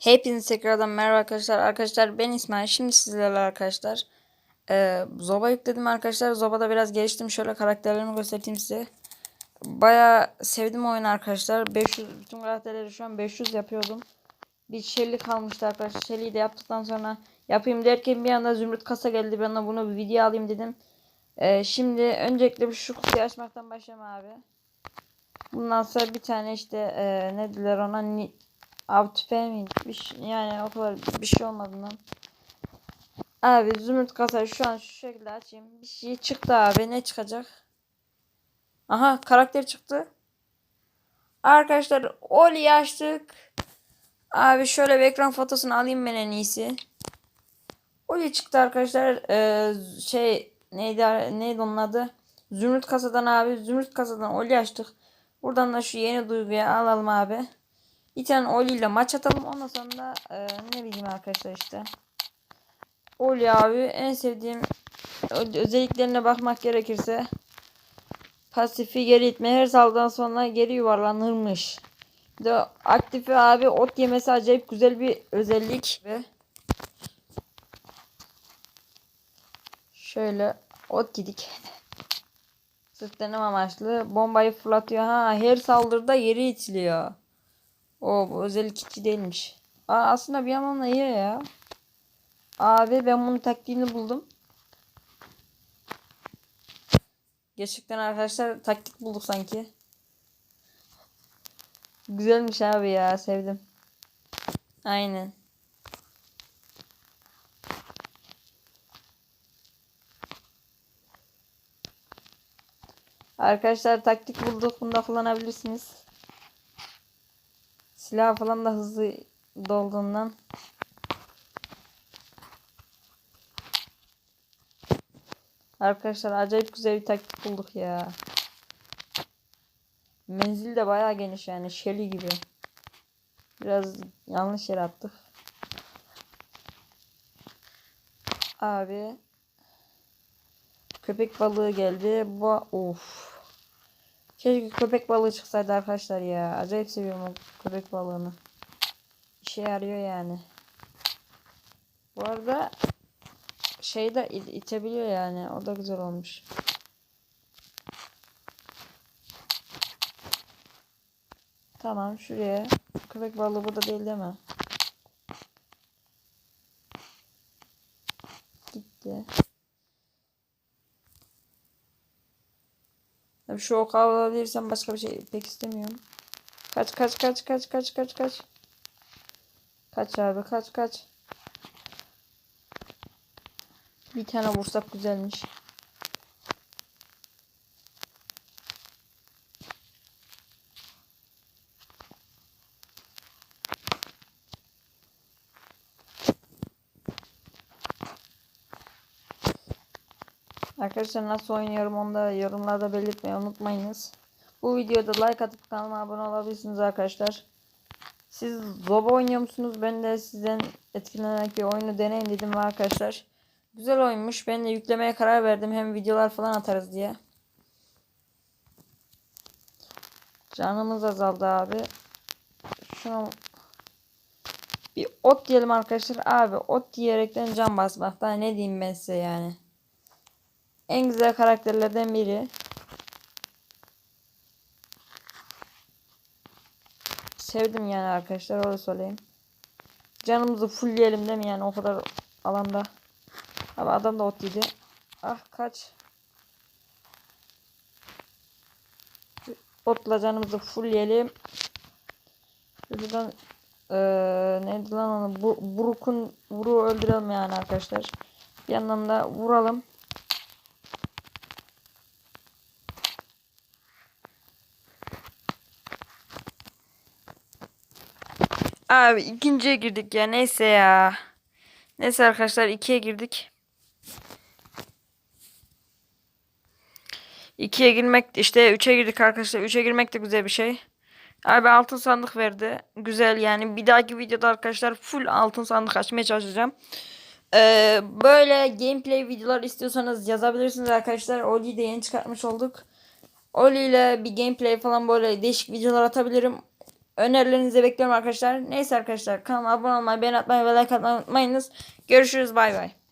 Hepinize tekrardan merhaba arkadaşlar. Arkadaşlar ben İsmail. Şimdi sizlerle arkadaşlar e, Zoba yükledim arkadaşlar. Zoba'da biraz geliştim. Şöyle karakterlerimi göstereyim size. Baya sevdim oyunu arkadaşlar. 500 bütün karakterleri şu an 500 yapıyordum. Bir Shelly kalmıştı arkadaşlar. Shelly'yi de yaptıktan sonra yapayım derken bir anda Zümrüt kasa geldi. Ben de bunu bir video alayım dedim. E, şimdi öncelikle bir şu kutuyu açmaktan başlayalım abi. Bundan sonra bir tane işte e, ne diler ona Av tüfeği miydi? Bir şey- yani o kadar bir şey olmadığından. Abi zümrüt kasayı şu an şu şekilde açayım. Bir şey çıktı abi. Ne çıkacak? Aha karakter çıktı. Arkadaşlar Oli açtık. Abi şöyle bir ekran fotosunu alayım ben en iyisi. Oli çıktı arkadaşlar. Ee, şey neydi neydi onun adı? Zümrüt kasadan abi. Zümrüt kasadan Oli açtık. Buradan da şu yeni duyguyu alalım abi. Bir tane Oli ile maç atalım. Ondan sonra da e, ne bileyim arkadaşlar işte. Oli abi en sevdiğim özelliklerine bakmak gerekirse pasifi geri itme her saldan sonra geri yuvarlanırmış. Bir De aktifi abi ot yemesi acayip güzel bir özellik ve şöyle ot yedik. Sırf deneme amaçlı bombayı fırlatıyor ha her saldırıda yeri itiliyor. O bu özellik içi değilmiş. Aa, aslında bir yandan da iyi ya. Abi ben bunun taktiğini buldum. Gerçekten arkadaşlar taktik bulduk sanki. Güzelmiş abi ya sevdim. Aynen. Arkadaşlar taktik bulduk. Bunu da kullanabilirsiniz. Silah falan da hızlı dolduğundan. Arkadaşlar acayip güzel bir taktik bulduk ya. Menzil de bayağı geniş yani Shelly gibi. Biraz yanlış yere attık. Abi köpek balığı geldi. Bu of. Keşke köpek balığı çıksaydı arkadaşlar ya. Acayip seviyorum o köpek balığını. İşe yarıyor yani. Bu arada şey de it- itebiliyor yani. O da güzel olmuş. Tamam şuraya. Köpek balığı burada değil değil mi? Tabii şu oku alabilirsem başka bir şey pek istemiyorum. Kaç kaç kaç kaç kaç kaç kaç. Kaç abi kaç kaç. Bir tane vursak güzelmiş. Arkadaşlar nasıl oynuyorum onu da yorumlarda belirtmeyi unutmayınız. Bu videoda like atıp kanalıma abone olabilirsiniz arkadaşlar. Siz Zoba oynuyor musunuz? Ben de sizden etkilenerek bir oyunu deneyim dedim arkadaşlar. Güzel oyunmuş. Ben de yüklemeye karar verdim. Hem videolar falan atarız diye. Canımız azaldı abi. Şunu bir ot diyelim arkadaşlar. Abi ot diyerekten can basmak. Daha ne diyeyim ben size yani. En güzel karakterlerden biri. Sevdim yani arkadaşlar öyle söyleyeyim. Canımızı fullleyelim değil mi yani o kadar alanda. Abi adam da ot yedi. Ah kaç. Otla canımızı fullleyelim. Şuradan eee neydi lan onu bu, Buruk'un Buruk'u öldürelim yani arkadaşlar. Bir yandan da vuralım. Abi ikinciye girdik ya neyse ya. Neyse arkadaşlar ikiye girdik. İkiye girmek işte üçe girdik arkadaşlar. Üçe girmek de güzel bir şey. Abi altın sandık verdi. Güzel yani. Bir dahaki videoda arkadaşlar full altın sandık açmaya çalışacağım. Ee, böyle gameplay videolar istiyorsanız yazabilirsiniz arkadaşlar. Oli'yi de yeni çıkartmış olduk. Oli ile bir gameplay falan böyle değişik videolar atabilirim. Önerilerinizi bekliyorum arkadaşlar. Neyse arkadaşlar kanalıma abone olmayı, beğeni atmayı ve like atmayı unutmayınız. Görüşürüz bay bay.